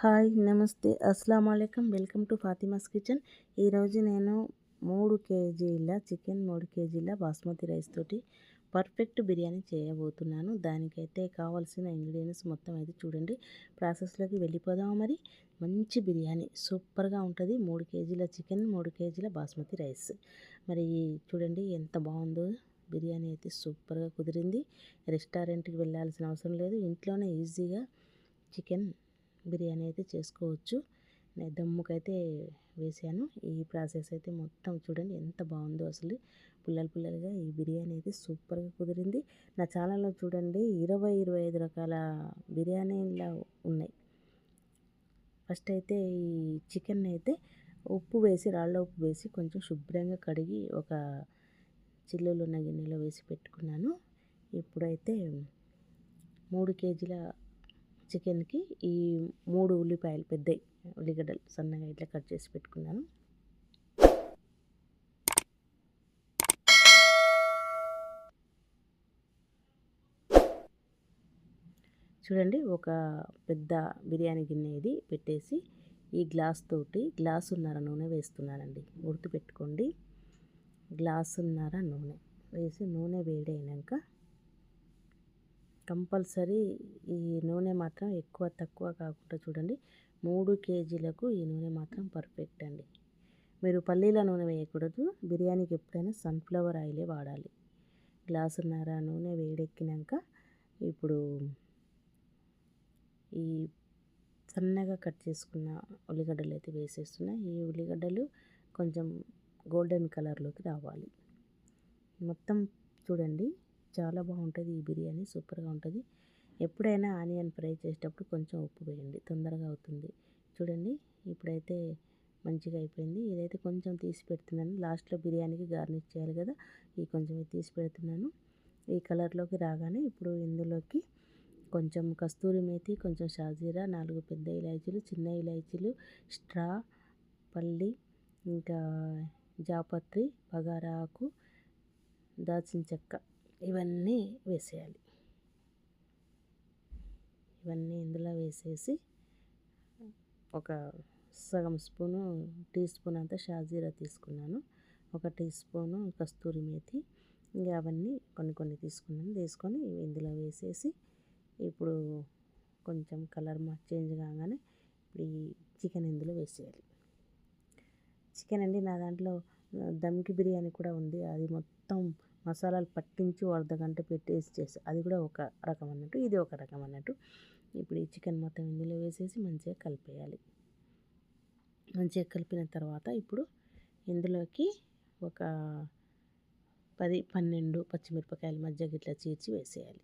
Hi నమస్తే. అస్సలం అయికం వెల్కమ్ టు ఫాతిమాస్ కిచెన్. ఈరోజు నేను మూడు కేజీల చికెన్ మూడు కేజీల బాస్మతి రైస్ తోటి పర్ఫెక్ట్ బిర్యానీ చేయబోతున్నాను. దానికైతే కావాల్సిన ఇంగ్రీడియంట్స్ మొత్తం అయితే చూడండి. ప్రాసెస్లోకి వెళ్ళిపోదాం మరి. మంచి బిర్యానీ సూపర్గా ఉంటుంది. మూడు కేజీల చికెన్ మూడు కేజీల బాస్మతి రైస్. మరి చూడండి ఎంత బాగుందో. బిర్యానీ అయితే సూపర్గా కుదిరింది. రెస్టారెంట్కి వెళ్ళాల్సిన అవసరం లేదు. ఇంట్లోనే ఈజీగా చికెన్ బిర్యానీ అయితే చేసుకోవచ్చు. నేను దమ్ముకైతే వేసాను. ఈ ప్రాసెస్ అయితే మొత్తం చూడండి ఎంత బాగుందో అసలు. పుల్లలు పుల్లలుగా ఈ బిర్యానీ అయితే సూపర్గా కుదిరింది. నా ఛానల్లో చూడండి ఇరవై ఇరవై ఐదు రకాల బిర్యానీలా ఉన్నాయి. ఫస్ట్ అయితే ఈ చికెన్ అయితే ఉప్పు వేసి రాళ్ళ ఉప్పు వేసి కొంచెం శుభ్రంగా కడిగి ఒక చిల్లులు ఉన్న గిన్నెలో వేసి పెట్టుకున్నాను. ఇప్పుడైతే మూడు కేజీల చికెన్కి ఈ మూడు ఉల్లిపాయలు పెద్ద ఉల్లిగడ్డలు సన్నగా ఇట్లా కట్ చేసి పెట్టుకున్నాను. చూడండి ఒక పెద్ద బిర్యానీ గిన్నె ఇది పెట్టేసి ఈ గ్లాస్ తోటి గ్లాసున్నర నూనె వేస్తున్నానండి. గుర్తుపెట్టుకోండి గ్లాసున్నర నూనె. వేసి నూనె వేడైనాక కంపల్సరీ ఈ నూనె మాత్రం ఎక్కువ తక్కువ కాకుండా చూడండి. మూడు కేజీలకు ఈ నూనె మాత్రం పర్ఫెక్ట్ అండి. మీరు పల్లీల నూనె వేయకూడదు. బిర్యానీకి ఎప్పుడైనా సన్ఫ్లవర్ ఆయిలే వాడాలి. గ్లాసున్నర నూనె వేడెక్కినాక ఇప్పుడు ఈ సన్నగా కట్ చేసుకున్న ఉల్లిగడ్డలు అయితే వేసేస్తున్నా. ఈ ఉల్లిగడ్డలు కొంచెం గోల్డెన్ కలర్లోకి రావాలి. మొత్తం చూడండి. చాలా బాగుంటుంది. ఈ బిర్యానీ సూపర్గా ఉంటుంది. ఎప్పుడైనా ఆనియన్ ఫ్రై చేసేటప్పుడు కొంచెం ఉప్పు వేయండి. తొందరగా అవుతుంది. చూడండి ఇప్పుడైతే మంచిగా అయిపోయింది. ఇదైతే కొంచెం తీసి పెడుతున్నాను. లాస్ట్లో బిర్యానీకి గార్నిష్ చేయాలి కదా ఈ కొంచెం తీసి పెడుతున్నాను. ఈ కలర్లోకి రాగానే ఇప్పుడు ఇందులోకి కొంచెం కస్తూరి మేతి కొంచెం షాజీరా నాలుగు పెద్ద ఇలాచీలు చిన్న ఇలాచీలు స్ట్రా పల్లి ఇంకా జాపత్రి బగారా ఆకు దాల్చిన చెక్క. ఇవన్నీ వేసేయాలి. ఇవన్నీ ఇందులో వేసేసి ఒక సగం స్పూను టీ స్పూన్ అంతా షాజీరా తీసుకున్నాను. ఒక టీ స్పూను కస్తూరి మేతి ఇంకా అవన్నీ కొన్ని కొన్ని తీసుకున్నాను. తీసుకొని ఇందులో వేసేసి ఇప్పుడు కొంచెం కలర్ మా చేంజ్ కాగానే ఇప్పుడు ఈ చికెన్ ఇందులో వేసేయాలి. చికెన్ అండి నా దాంట్లో దమ్కి బిర్యానీ కూడా ఉంది. అది మొత్తం మసాలాలు పట్టించి అర్ధ గంట పెట్టేసి చేసి అది కూడా ఒక రకం అన్నట్టు ఇది ఒక రకం అన్నట్టు. ఇప్పుడు ఈ చికెన్ మొత్తం ఇందులో వేసేసి మంచిగా కలిపేయాలి. మంచిగా కలిపిన తర్వాత ఇప్పుడు ఇందులోకి ఒక పది పన్నెండు పచ్చిమిరపకాయలు మధ్య గిట్లా చీర్చి వేసేయాలి.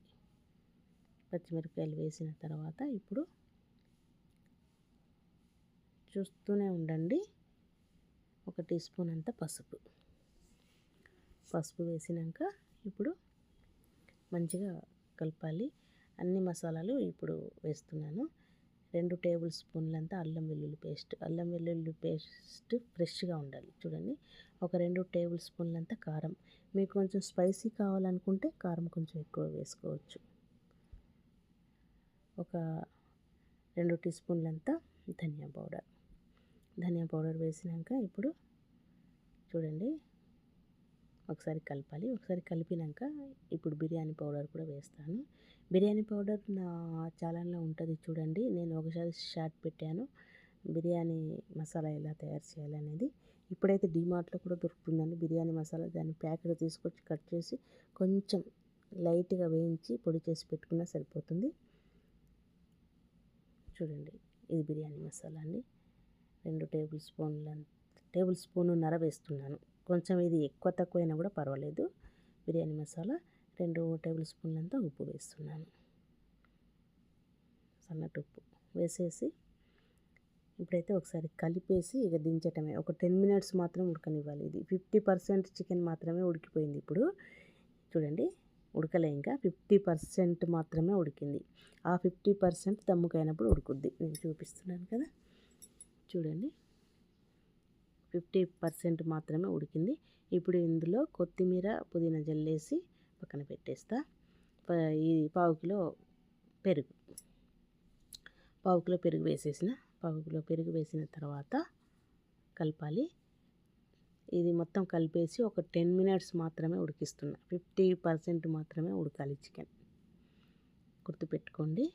పచ్చిమిరపకాయలు వేసిన తర్వాత ఇప్పుడు చూస్తూనే ఉండండి. ఒక టీ స్పూన్ అంత పసుపు. పసుపు వేసినాక ఇప్పుడు మంచిగా కలపాలి. అన్ని మసాలాలు ఇప్పుడు వేస్తున్నాను. రెండు టేబుల్ స్పూన్లంతా అల్లం వెల్లుల్లి పేస్ట్. అల్లం వెల్లుల్లి పేస్ట్ ఫ్రెష్గా ఉండాలి. చూడండి. ఒక రెండు టేబుల్ స్పూన్లంతా కారం. మీకు కొంచెం స్పైసీ కావాలనుకుంటే కారం కొంచెం ఎక్కువ వేసుకోవచ్చు. ఒక రెండు టీ స్పూన్లంతా ధనియా పౌడర్. ధనియా పౌడర్ వేసినాక ఇప్పుడు చూడండి. ఒకసారి కలపాలి. ఒకసారి కలిపినాక ఇప్పుడు బిర్యానీ పౌడర్ కూడా వేస్తాను. బిర్యానీ పౌడర్ నా ఛానల్లో ఉంటుంది చూడండి. నేను ఒకసారి షార్ట్ పెట్టాను. బిర్యానీ మసాలా ఎలా తయారు చేయాలనేది ఇప్పుడైతే డిమార్ట్లో కూడా దొరుకుతుందండి బిర్యానీ మసాలా. దాన్ని ప్యాకెట్ తీసుకొచ్చి కట్ చేసి కొంచెం లైట్గా వేయించి పొడి చేసి పెట్టుకున్నా సరిపోతుంది. చూడండి ఇది బిర్యానీ మసాలా అండి. రెండు టేబుల్ స్పూన్ల టేబుల్ స్పూన్నర వేస్తున్నాను. కొంచెం ఇది ఎక్కువ తక్కువైనా కూడా పర్వాలేదు. బిర్యానీ మసాలా రెండు టేబుల్ స్పూన్లంతా ఉప్పు వేస్తున్నాను. సన్నటి ఉప్పు వేసేసి ఇప్పుడైతే ఒకసారి కలిపేసి ఇక దించటమే. ఒక టెన్ మినిట్స్ మాత్రం ఉడకనివ్వాలి ఇది. ఫిఫ్టీ పర్సెంట్ చికెన్ మాత్రమే ఉడికిపోయింది ఇప్పుడు. చూడండి ఉడకలే ఇంకా. ఫిఫ్టీ పర్సెంట్ మాత్రమే ఉడికింది. ఆ ఫిఫ్టీ పర్సెంట్ దమ్ముకైనప్పుడు ఉడుకుద్ది. నేను చూపిస్తున్నాను కదా. చూడండి. ఫిఫ్టీ పర్సెంట్ మాత్రమే ఉడికింది. ఇప్పుడు ఇందులో కొత్తిమీర పుదీనా జల్లేసి పక్కన పెట్టేస్తా. ఈ పావు కిలో పెరుగు. పావు కిలో పెరుగు వేసేసిన పావు కిలో పెరుగు వేసిన తర్వాత కలపాలి. ఇది మొత్తం కలిపేసి ఒక టెన్ మినిట్స్ మాత్రమే ఉడికిస్తున్నా. ఫిఫ్టీ పర్సెంట్ మాత్రమే ఉడకాలి చికెన్. గుర్తుపెట్టుకోండి.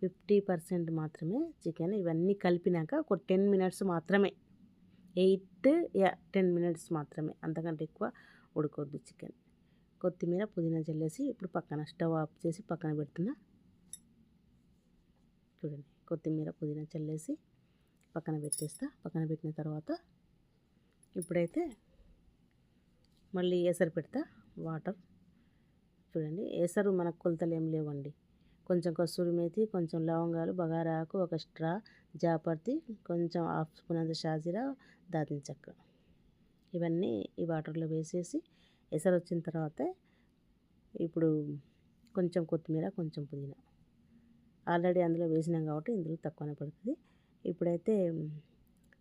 ఫిఫ్టీ పర్సెంట్ మాత్రమే చికెన్. ఇవన్నీ కలిపినాక ఒక టెన్ మినిట్స్ మాత్రమే ఎయిట్ యా టెన్ మినిట్స్ మాత్రమే. అంతకంటే ఎక్కువ ఉడకొద్దు చికెన్. కొత్తిమీర పుదీనా చల్లేసి ఇప్పుడు పక్కన స్టవ్ ఆఫ్ చేసి పక్కన పెడుతున్నా. చూడండి కొత్తిమీర పుదీనా చల్లేసి పక్కన పెట్టేస్తా. పక్కన పెట్టిన తర్వాత ఇప్పుడైతే మళ్ళీ ఏసరు పెడతా. వాటర్. చూడండి ఏసరు మనకు కొలతలు ఏం లేవండి. కొంచెం కస్తూరి మేతి కొంచెం లవంగాలు బగారాకు ఒక స్ట్రా జాపర్తి కొంచెం హాఫ్ స్పూన్ అంత షాజీరా దాల్చిన చెక్క. ఇవన్నీ ఈ వాటర్లో వేసేసి ఎసరు వచ్చిన తర్వాత ఇప్పుడు కొంచెం కొత్తిమీర కొంచెం పుదీనా. ఆల్రెడీ అందులో వేసినాం కాబట్టి ఇందులో తక్కువనే పడుతుంది. ఇప్పుడైతే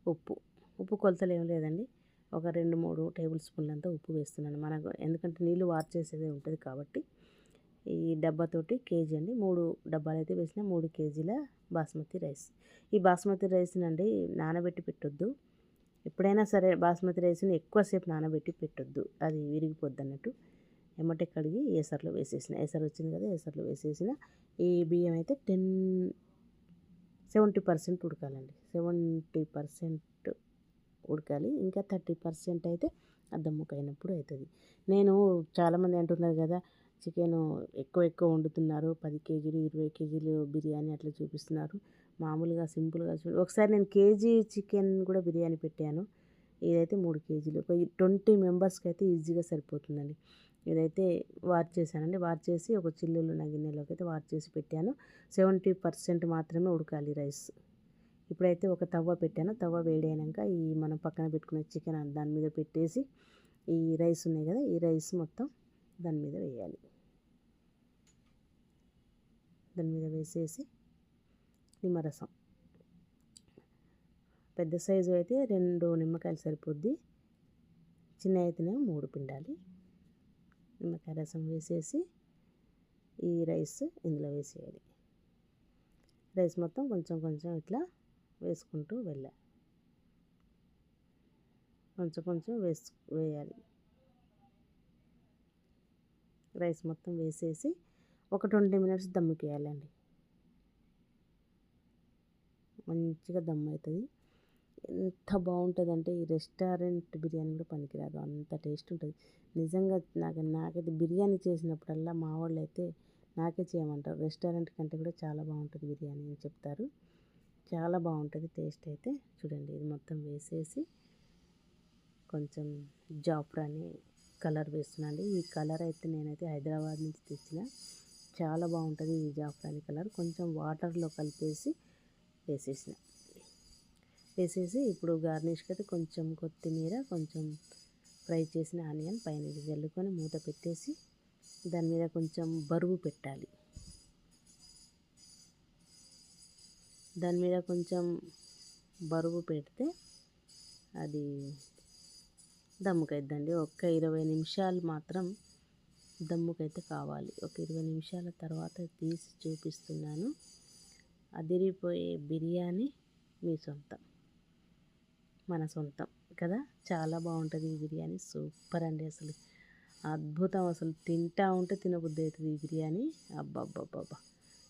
ఉప్పు ఉప్పు కొలతలు ఏం లేదండి. ఒక రెండు మూడు టేబుల్ స్పూన్లంతా ఉప్పు వేస్తున్నాను. మనకు ఎందుకంటే నీళ్ళు వార్చేసేదే ఉంటుంది కాబట్టి ఈ డబ్బాతోటి కేజీ అండి. మూడు డబ్బాలు అయితే వేసిన మూడు కేజీల బాస్మతి రైస్. ఈ బాస్మతి రైస్ని అండి నానబెట్టి పెట్టొద్దు. ఎప్పుడైనా సరే బాస్మతి రైస్ని ఎక్కువసేపు నానబెట్టి పెట్టొద్దు. అది విరిగిపోద్ది అన్నట్టు. ఎమ్మటే కడిగి ఏసర్లో వేసేసిన. ఏసర్ వచ్చింది కదా ఏసర్లో వేసేసిన. ఈ బియ్యం అయితే టెన్ సెవెంటీ పర్సెంట్ ఉడకాలండి. సెవెంటీ పర్సెంట్ ఉడకాలి. ఇంకా థర్టీ పర్సెంట్ అయితే అద్దం ముక్క అవుతుంది నేను చాలామంది అంటున్నారు కదా చికెన్ ఎక్కువ ఎక్కువ వండుతున్నారు. పది కేజీలు ఇరవై కేజీలు బిర్యానీ అట్లా చూపిస్తున్నారు. మామూలుగా సింపుల్గా చూ ఒకసారి నేను కేజీ చికెన్ కూడా బిర్యానీ పెట్టాను. ఇదైతే మూడు కేజీలు. ఒక ట్వంటీ మెంబర్స్కి అయితే ఈజీగా సరిపోతుందండి. ఇదైతే వార్ చేశానండి. వార్ చేసి ఒక చిల్లులు నా గిన్నెలోకి అయితే వార్ చేసి పెట్టాను. సెవెంటీ పర్సెంట్ మాత్రమే ఉడకాలి రైస్. ఇప్పుడైతే ఒక తవ్వ పెట్టాను. తవ్వ వేడైనాక ఈ మనం పక్కన పెట్టుకున్న చికెన్ దాని మీద పెట్టేసి ఈ రైస్ ఉన్నాయి కదా ఈ రైస్ మొత్తం దాని మీద వేయాలి. దాని మీద వేసేసి నిమ్మరసం. పెద్ద సైజు అయితే రెండు నిమ్మకాయలు సరిపోద్ది. చిన్న అయితేనే మూడు పిండాలి. నిమ్మకాయ రసం వేసేసి ఈ రైస్ ఇందులో వేసేయాలి. రైస్ మొత్తం కొంచెం కొంచెం ఇట్లా వేసుకుంటూ వెళ్ళాలి. కొంచెం కొంచెం వేసు వేయాలి. రైస్ మొత్తం వేసేసి ఒక ట్వంటీ మినిట్స్ దమ్ముకేయాలండి. మంచిగా దమ్ అవుతుంది ఎంత బాగుంటుందంటే ఈ రెస్టారెంట్ బిర్యానీ కూడా పనికిరాదు. అంత టేస్ట్ ఉంటుంది. నిజంగా నాకు నాకైతే బిర్యానీ చేసినప్పుడల్లా మా వాళ్ళు అయితే నాకే చేయమంటారు. రెస్టారెంట్ కంటే కూడా చాలా బాగుంటుంది బిర్యానీ అని చెప్తారు. చాలా బాగుంటుంది టేస్ట్ అయితే. చూడండి ఇది మొత్తం వేసేసి కొంచెం జాఫ్రాని కలర్ వేస్తున్నాను ఈ కలర్ అయితే నేనైతే హైదరాబాద్ నుంచి తెచ్చిన. చాలా బాగుంటుంది ఈ జాఫ్రాని కలర్. కొంచెం వాటర్లో కలిపేసి వేసేసిన. వేసేసి ఇప్పుడు గార్నిష్కి అయితే కొంచెం కొత్తిమీర కొంచెం ఫ్రై చేసిన ఆనియన్ పైన జల్లుకొని మూత పెట్టేసి దాని మీద కొంచెం బరువు పెట్టాలి. దాని మీద కొంచెం బరువు పెడితే అది దమ్ముకైద్దండి. ఒక్క ఇరవై నిమిషాలు మాత్రం దమ్ముకైతే కావాలి. ఒక ఇరవై నిమిషాల తర్వాత తీసి చూపిస్తున్నాను. అదిరిపోయే బిర్యానీ మీ సొంతం. మన సొంతం కదా? చాలా బాగుంటుంది ఈ బిర్యానీ. సూపర్ అండి అసలు. అద్భుతం అసలు. తింటా ఉంటే తినబుద్ధి అవుతుంది ఈ బిర్యానీ. అబ్బాబ్బాబ్బా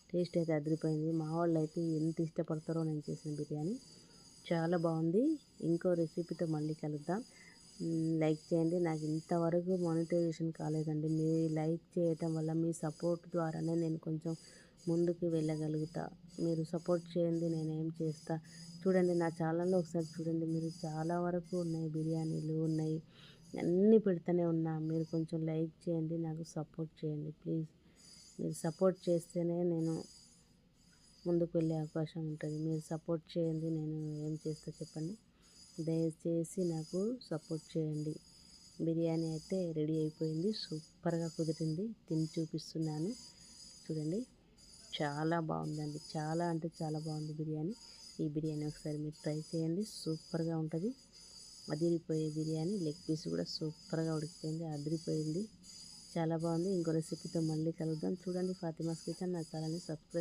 టేస్ట్ అయితే అదిరిపోయింది. మా వాళ్ళు అయితే ఎంత ఇష్టపడతారో నేను చేసిన బిర్యానీ. చాలా బాగుంది. ఇంకో రెసిపీతో మళ్ళీ కలుద్దాం. లైక్ చేయండి. నాకు ఇంతవరకు మానిటైజేషన్ కాలేదండి. మీ లైక్ చేయటం వల్ల మీ సపోర్ట్ ద్వారానే నేను కొంచెం ముందుకు వెళ్ళగలుగుతా. మీరు సపోర్ట్ చేయండి నేను ఏం చేస్తా. చూడండి నా ఛానల్లో ఒకసారి చూడండి. మీరు చాలా వరకు ఉన్నాయి. బిర్యానీలు ఉన్నాయి. అన్నీ పెడుతూనే ఉన్నా. మీరు కొంచెం లైక్ చేయండి నాకు సపోర్ట్ చేయండి. ప్లీజ్. మీరు సపోర్ట్ చేస్తేనే నేను ముందుకు వెళ్ళే అవకాశం ఉంటుంది. మీరు సపోర్ట్ చేయండి నేను ఏం చేస్తా చెప్పండి? దయచేసి నాకు సపోర్ట్ చేయండి. బిర్యానీ అయితే రెడీ అయిపోయింది. సూపర్గా కుదిరింది. తిని చూపిస్తున్నాను. చూడండి. చాలా బాగుందండి. చాలా అంటే చాలా బాగుంది బిర్యానీ. ఈ బిర్యానీ ఒకసారి మీరు ట్రై చేయండి. సూపర్గా ఉంటుంది. అదిరిపోయే బిర్యానీ. లెగ్ పీస్ కూడా సూపర్గా ఉడికిపోయింది. అదిరిపోయింది. చాలా బాగుంది. ఇంకో రెసిపీతో మళ్ళీ కలుద్దాం. చూడండి ఫాతిమాస్ కిచెన్. నా ఛానల్ని సబ్స్క్రైబ్